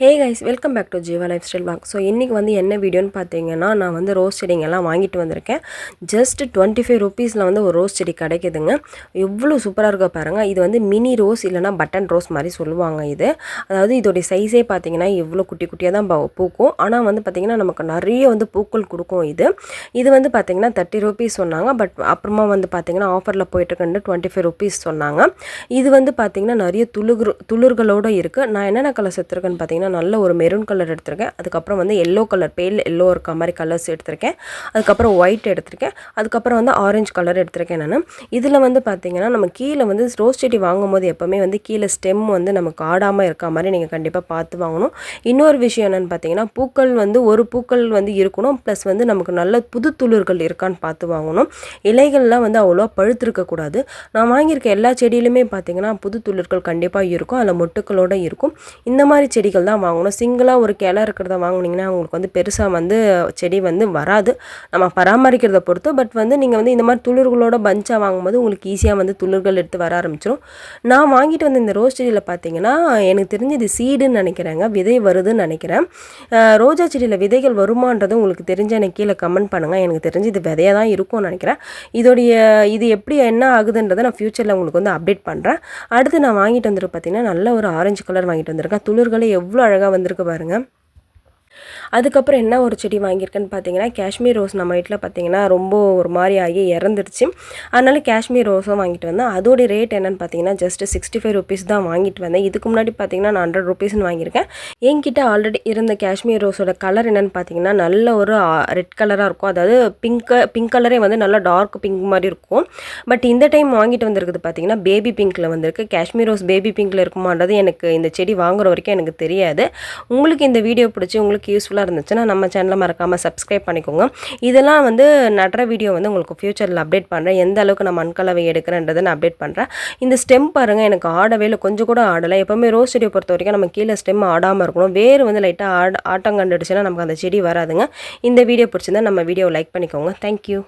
Hey guys welcome back to Jeeva lifestyle blog so இன்றைக்கி வந்து என்ன வீடியோன்னு பார்த்தீங்கன்னா நான் வந்து ரோஸ் செடிங்கெல்லாம் வாங்கிட்டு வந்திருக்கேன். ஜஸ்ட் டுவெண்ட்டி ஃபைவ் ருபீஸில் வந்து ஒரு ரோஸ் செடி கிடைக்குதுங்க. எவ்வளோ சூப்பராக இருக்க பாருங்கள் இது வந்து மினி ரோஸ் இல்லைனா பட்டன் ரோஸ் மாதிரி சொல்லுவாங்க இது. அதாவது இதோடைய சைஸே பார்த்தீங்கன்னா எவ்வளோ குட்டி குட்டியாக தான் ப- பூக்கும். ஆனால் வந்து பார்த்திங்கன்னா நமக்கு நிறைய வந்து பூக்கள் கொடுக்கும் இது. இது வந்து பார்த்திங்கன்னா தேர்ட்டி ருபீஸ் சொன்னாங்க. பட் அப்புறமா வந்து பார்த்திங்கன்னா ஆஃபரில் போயிட்டுருக்குன்னு டுவெண்ட்டி ஃபைவ் ருபீஸ் சொன்னாங்க. இது வந்து பார்த்திங்கன்னா நிறைய துளுர் துளிர்களோடு இருக்குது நான் என்னென்ன கலர் எடுத்திருக்கேன்னு பார்த்தீங்கன்னா நல்ல ஒரு மெரூன் கலர் எடுத்திருக்கேன். அதுக்கப்புறம் வந்து எல்லோ கலர் பேல் எல்லோ இருக்க மாதிரி கலர்ஸ் எடுத்திருக்கேன். அதுக்கப்புறம் ஒயிட் எடுத்திருக்கேன். அதுக்கப்புறம் வந்து ஆரஞ்சு கலர் எடுத்திருக்கேன் நான். இதில் வந்து பார்த்தீங்கன்னா நம்ம கீழே வந்து ரோஸ் செடி வாங்கும்போது எப்போவுமே வந்து கீழே ஸ்டெம் வந்து நமக்கு ஆடாமல் இருக்க மாதிரி நீங்கள் கண்டிப்பாக பார்த்து வாங்கணும். இன்னொரு விஷயம் என்னென்னு பார்த்தீங்கன்னா பூக்கள் வந்து ஒரு பூக்கள் வந்து இருக்கணும். ப்ளஸ் வந்து நமக்கு நல்ல புது துளிர்கள் இருக்கான்னு பார்த்து வாங்கணும். இலைகள்லாம் வந்து அவ்வளோ பழுத்திருக்கக்கூடாது நான் வாங்கியிருக்க எல்லா செடியிலுமே பார்த்தீங்கன்னா புது துளிர்கள் கண்டிப்பாக இருக்கும். அதில் மொட்டுக்களோட இருக்கும். இந்த மாதிரி செடிகள் தான் வாங்கணும். சிங்கிளாக ஒரு கிளை இருக்கிறத வாங்குனீங்கன்னா உங்களுக்கு வந்து பெருசாக வந்து செடி வந்து வராது. நம்ம பராமரிக்கிறத பொறுத்து பட் வந்து நீங்கள் வந்து இந்த மாதிரி துளிர்களோட பஞ்சாக வாங்கும்போது உங்களுக்கு ஈஸியாக வந்து துளிர்கள் எடுத்து வர ஆரம்பிச்சிடும் நான் வாங்கிட்டு வந்த இந்த ரோஸ் செடியில் பார்த்தீங்கன்னா எனக்கு தெரிஞ்சு இது சீடுன்னு நினைக்கிறேங்க. விதை வருதுன்னு நினைக்கிறேன். ரோஜா செடியில் விதைகள் வருமான்றது உங்களுக்கு தெரிஞ்ச எனக்கு கீழே கமெண்ட் பண்ணுங்கள் எனக்கு தெரிஞ்சு இது விதையாக தான் இருக்கும்னு நினைக்கிறேன். இதோடைய இது எப்படி என்ன ஆகுதுன்றதை நான் ஃப்யூச்சரில் உங்களுக்கு வந்து அப்டேட் பண்ணுறேன் அடுத்து நான் வாங்கிட்டு வந்துருக்கு பார்த்தீங்கன்னா நல்ல ஒரு ஆரஞ்சு கலர் வாங்கிட்டு வந்திருக்கேன். துளிர்களை எவ்வளோ அழகாக வந்திருக்கு பாருங்கள் அதுக்கப்புறம் என்ன ஒரு செடி வாங்கியிருக்கேன்னு பார்த்தீங்கன்னா காஷ்மீர் ரோஸ் நம்ம வீட்டில் பார்த்தீங்கன்னா ரொம்ப ஒரு மாதிரி ஆகி இறந்துருச்சு. அதனால காஷ்மீர் ரோஸும் வாங்கிட்டு வந்தேன். அதோடைய ரேட் என்னென்னு பார்த்தீங்கன்னா ஜஸ்ட் சிக்ஸ்டி ஃபைவ் ருபீஸ் தான் வாங்கிட்டு வந்தேன். இதுக்கு முன்னாடி பார்த்தீங்கன்னா நான் ஹண்ட்ரட் ருபீஸ்னு வாங்கியிருக்கேன். என்கிட்ட ஆல்ரெடி இருந்த காஷ்மீர் ரோஸோட கலர் என்னென்னு பார்த்தீங்கன்னா நல்ல ஒரு ரெட் கலராக இருக்கும். அதாவது பிங்க் பிங்க் கலரே வந்து நல்லா டார்க் பிங்க் மாதிரி இருக்கும். பட் இந்த டைம் வாங்கிட்டு வந்திருக்குது பார்த்தீங்கன்னா பேபி பிங்க்கில் வந்திருக்கு. காஷ்மீர் ரோஸ் பேபி பிங்க்கில் இருக்குமான்றது எனக்கு இந்த செடி வாங்குற வரைக்கும் எனக்கு தெரியாது. உங்களுக்கு இந்த வீடியோ பிடிச்சி உங்களுக்கு யூஸ்ஃபுல்லாக இருந்துச்சுன்னா நம்ம சேனலை மறக்காமல் சப்ஸ்கிரைப் பண்ணிக்கோங்க. இதெல்லாம் வந்து நடுற வீடியோ வந்து உங்களுக்கு ஃப்யூச்சரில் அப்டேட் பண்ணுறேன் எந்த அளவுக்கு நான் மண்கலவை எடுக்கிறேன்றதை நான் அப்டேட் பண்ணுறேன் இந்த ஸ்டெம் பாருங்கள் எனக்கு ஆடவே இல்லை. கொஞ்சம் கூட ஆடலை. எப்போவுமே ரோஸ் செடியை பொறுத்த வரைக்கும் நம்ம கீழே ஸ்டெம் ஆடாமல் இருக்கணும். வேறு வந்து லைட்டாக ஆட் ஆட்டம் கண்டுடுச்சுன்னா நமக்கு அந்த செடி வராதுங்க. இந்த வீடியோ பிடிச்சிருந்தா நம்ம வீடியோ லைக் பண்ணிக்கோங்க. தேங்க்யூ